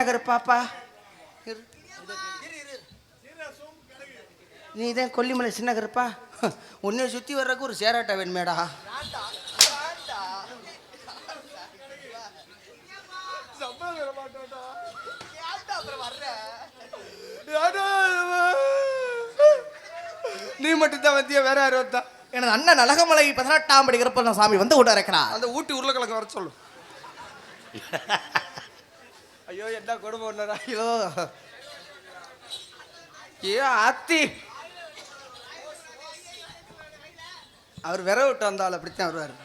நகர் பாப்பா. நீ தான் கொல்லிமலை சின்ன கருப்பா உன்னை சுற்றி வர்றதுக்கு ஒரு சேராட்டா வேணுமேடா. நீ மட்டும் தான் வந்தியா வேற யாரும் வந்தா? எனது அண்ணன் அழகமலை பதினெட்டாம் படி கருப்பண்ண சாமி. வந்து கொண்டு இருக்கிறார் அந்த ஊட்டி உருளைக்கிழங்கு வர சொல்லு. ஐயோ என்ன கொடுமை ஒன்றா ஐயோ. ஐயோ ஆத்தி. அவர் விர விட்டு வந்தால் அப்படித்தான் வருவார்.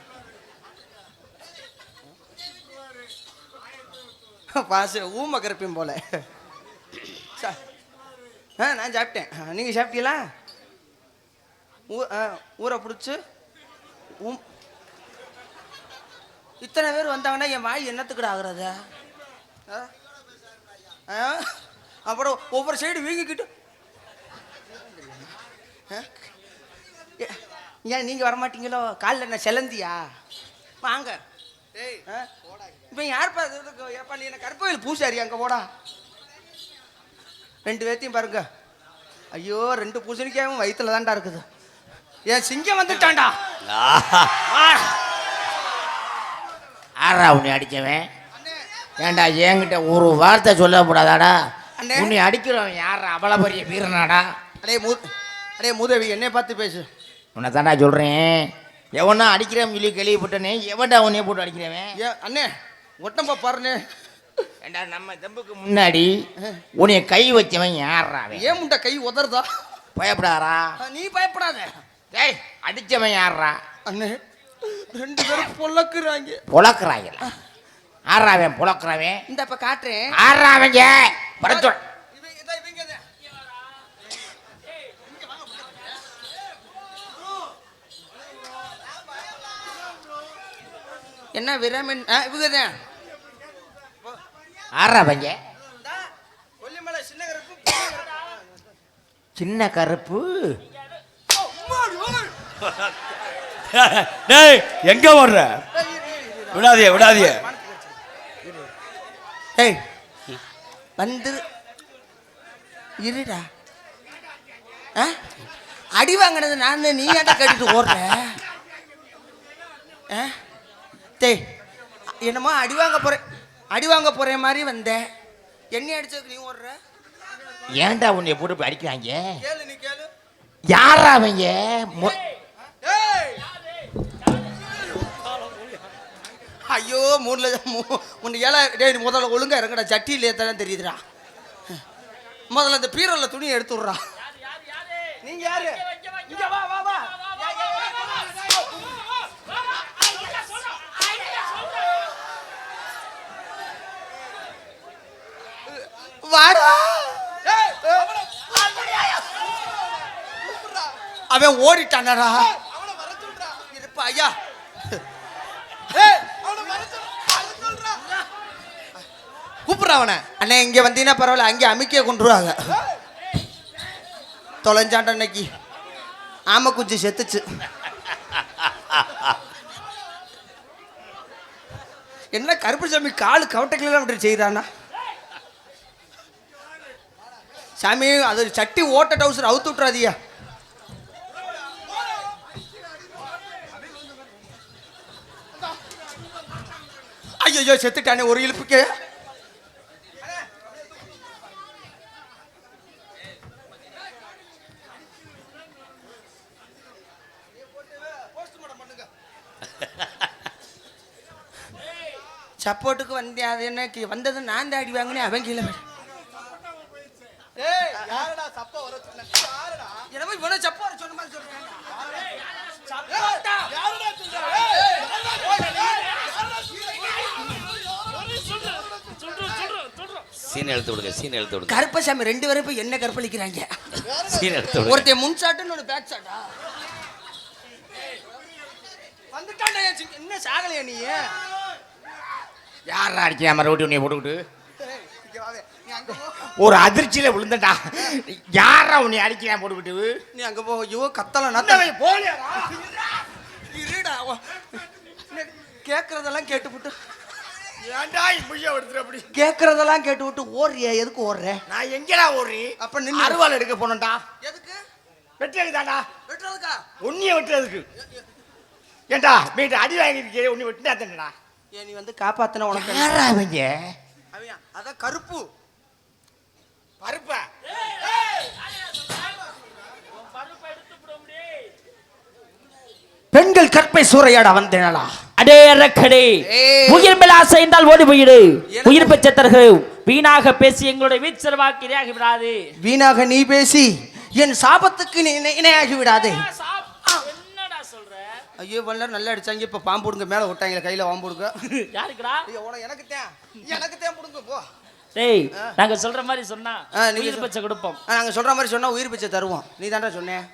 பாச ஊமை கருப்பையும் போல. சா- ஆ நான் சாப்பிட்டேன். நீங்கள் சாப்பிட்டீங்களா? ஊ ஆ ஊரை பிடிச்சி ஊம். இத்தனை பேர் வந்தாங்கன்னா என் வாய் என்னத்துக்குடா ஆகுறதா? அப்புறம் ஒவ்வொரு சைடு வீங்கிக்கிட்டு. ஏன் நீங்கள் வரமாட்டீங்களோ? காலில் என்ன செலந்தியா? வாங்க. ஆ? இப்போ யாருப்பா ஏப்பா நீ என்ன கருப்பையில் பூசாரி அங்கே போடா. ரெண்டு பேர்த்தையும் பாருங்க. ஐயோ ரெண்டு பூசணிக்காயும் வயிற்றுல தான்டா இருக்குது. என் சிங்கம் வந்துட்டான்டா. ஆறா உன்னை அடிச்சவன். ஏன்டா என்கிட்ட ஒரு வார்த்தை சொல்லக்கூடாதாடா. உன்னை அடிக்கிறவன் யாரா அவ்வளோ பெரிய வீரனாடா. அடே மூ அடே மூதேவி என்னை பார்த்து பேசு. உன்னை தாண்டா சொல்கிறேன் எவனா அடிக்கிறவன் சொல்லி கேள்விப்பட்டனே எவன்டா உன்னைய போட்டு அடிக்கிறவன்? ஏன் அண்ணே ஒட்டம்பா பாருண்ணே. ஏண்டா நம்ம தம்புக்கு முன்னாடி உன்னைய கை வச்சவன் யாரா ஏன் முண்டை கை உதறதா? பயப்படாரா நீ பயப்படாத. டேய் அடிச்சவன் யாரா அண்ணே ரெண்டு பேரும் பொல்லக்குறாங்க புழக்கிறாங்கல்ல ஆறா அவன் புழக்கிறவன் இந்த இப்ப காட்டுறேன். ஆறா அவங்க பரச்சொல் இவங்க- இதோ. இவங்கதான். என்ன விரமன் ஆ, இவங்கதான் ஆறா அவங்க இந்தா, கொல்லிமலை சின்ன கருப்பு சின்ன கருப்பு. டேய் எங்க வர்ற விடாதீங்க விடாதீங்க ஏய் வந்து இருடா. ஆ? அடி வாங்கினது நான் நீ ஏன்டா கட்டிட்டு ஓடுற? ஆ? டேய் என்னமோ அடி வாங்க போறேன் அடி வாங்க போற மாதிரி வந்தேன் என்ன அடிச்சதுக்கு நீ ஓடுற? ஏன்டா உன்னைய போட்டு அடிக்கிறாங்க? கேளு நீ கேளு. யாரா அவங்க மொ- ஏய் ஐயோ மூணு லட்சம் உன்னை ஏழா டேய் நீ முதல்ல ஒழுங்கா இறங்கடா. சட்டியில் ஏத்தானே தெரியுதுடா. முதல்ல அந்த பீரோல துணி எடுத்து விட்றா நீங்க யாரு? இங்க வா வா வா. வாடா. அவன் ஓடிட்டானடா இருப்பா ஐயா கூப்பிடுறான் அவனை. அண்ணே இங்கே வந்தீங்கன்னா பரவாயில்ல அங்கே அமைக்க கொண்டுருவாங்க. தொலைஞ்சாண்ட அன்னைக்கு ஆமை குஞ்சு செத்துச்சு. என்ன கருப்பு சாமி காலு கவட்டைக்கெல்லாம் அப்படி செய்கிறானா சாமி அது சட்டி ஓட்ட டவுசர் அவுத்து விட்றாதியா ஐயோ செத்துட்டானே ஒரு இழுப்புக்கு. சப்போர்ட்டுக்கு வந்தேன் அது என்ன வந்தது நான் தான் அடி வாங்கினேன் அவன் கீழே. என்னமோ இவனை சப்போ வர சொன்ன மாதிரி சொல்றேன் சப்போட்டா. சீன் எழுத்து விடுங்க சீன் எழுத்து விடுங்க. கருப்பசாமி ரெண்டு பேரும் போய் என்ன கற்பழிக்கிறாங்க? சீன் எழுத்து விடுங்க. ஒருத்தன் முன் சாட்டுன்னு ஒரு பேக் சாட்டா சிங்க- என்ன சாகலையா நீ? யாரா அடிக்கிறா மறுபடியும் உன்னைய போட்டுக்கிட்டு? இங்க வாவே. நீ அங்க போ. ஒரு அதிர்ச்சியில விழுந்தடா யாரா உன்னை அடிக்கிறா போட்டுக்கிட்டு? நீ அங்க போ ஐயோ கத்தல நத்தவை போலியாடா இருடா கேக்குறதெல்லாம் கேட்டுப்புட்டு. ஏன்டா இப்படி எடுத்துற அப்படி? கேட்கறதெல்லாம் கேட்டு விட்டு ஓடுறிய எதுக்கு ஓடுற? நான் எங்கடா ஓடுறி? அப்ப நின்னு அருவாள் எடுக்க போனேன்டா. எதுக்கு? வெட்டுறதுக்கு? தாண்டா வெட்டுறதுக்கா. உன்னிய வெட்டுறதுக்கு ஏன்டா வீட்டு அடி வாங்கிருக்கே உன்னை வெட்டினா தானடா ஏ நீ வந்து காப்பாத்தின உனக்கு? யாரா அவங்க அவன் அதான் கருப்பு. பருப்பா. பெண்கள் கற்பை சூறையாட வந்தேனடா அடே அரக்கடே. உயிர் மேல் ஆசை என்றால் ஓடி போயிடு. உயிர் பெற்றத்தர்கள் வீணாக பேசி எங்களுடைய வீச்சல் வாக்கு இரையாகி விடாது. வீணாக நீ பேசி என் சாபத்துக்கு நீ இணை- இணையாகி விடாதே. ஐயோ வல்லர் நல்லா அடிச்சாங்க. இப்ப பாம்பு விடுங்க மேல விட்டாங்க கையில பாம்பு விடுங்க யாருக்குடா? ஐயோ உனக்கு எனக்கு தேன். எனக்கு தேன் விடுங்க போ. டேய் நாங்க சொல்ற மாதிரி சொன்னா உயிர் பச்சை கொடுப்போம். நாங்க சொல்ற மாதிரி சொன்னா உயிர் பிச்சை தருவோம். நீ தாண்டா சொன்னேன்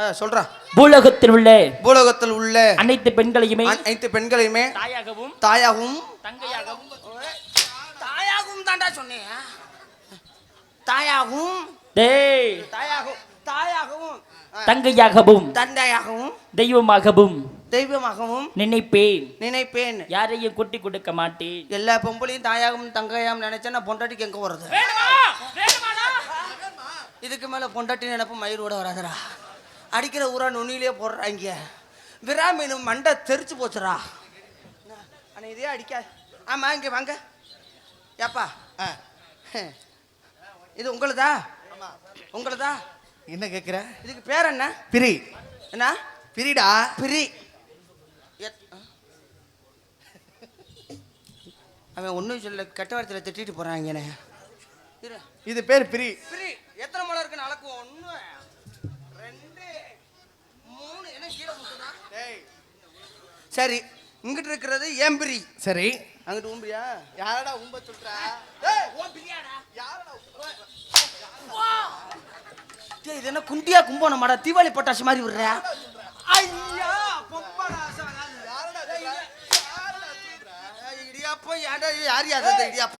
ஆ, சொல்றா. பூலோகத்தில் உள்ள பூலோகத்தில் உள்ள அனைத்து பெண்களையுமே அனைத்து பெண்களையுமே தாயாகவும் தாயாகவும் தங்கையாகவும் தாயாகவும் தாண்டா சொன்னேன். தாயாகவும் டேய். தாயாகவும் தாயாகவும். தங்கையாகவும் தந்தையாகவும் தெய்வமாகவும் தெய்வமாகவும் நினைப்பேன். நினைப்பேன். யாரையும் கொட்டி கொடுக்க மாட்டேன். எல்லா பொம்பளையும் தாயாகவும் தங்கையாகவும் நினைச்சா நான் பொண்டாட்டிக்கு எங்க வர்றது இதுக்கு மேல பொண்டாட்டி நினைப்பு மயிரோட வராதுடா. அடிக்கிற ஊரா நுனியிலே போடுறாங்க. விராமீன் மண்டை தெரிச்சு போச்சுடா. அண்ணா இதே அடிக்கா ஆமா இங்க வாங்க. ஏப்பா ஆ. இது உங்களுதா? உங்களுதா? என்ன கேக்குற? இதுக்கு பேர். என்ன? பிரி. என்ன பிரிடா பிரி? அவன் ஒன்றும் சொல்ல கெட்ட வார்த்தையில் திட்டிட்டு என்ன. இரு. இது பேர் பிரி. பிரி. எத்தனை முளை இருக்குன்னு அளக்குவோம்? ஒன்று ரெண்டு மூணு. என்ன கீழே சரி. இங்கிட்டு இருக்கிறது ஏன் பிரி? சரி. அங்கிட்டு ஊம்பியா யாரடா உம்ப சொல்றா? டேய், இது என்ன குண்டியா கும்போணம் மாடா? தீபாவளி பட்டாசு மாதிரி விடுற? ஐயா பொம்பனாசம் இடியாப்பம் ஏன்டா யார் இடியாப்பம்?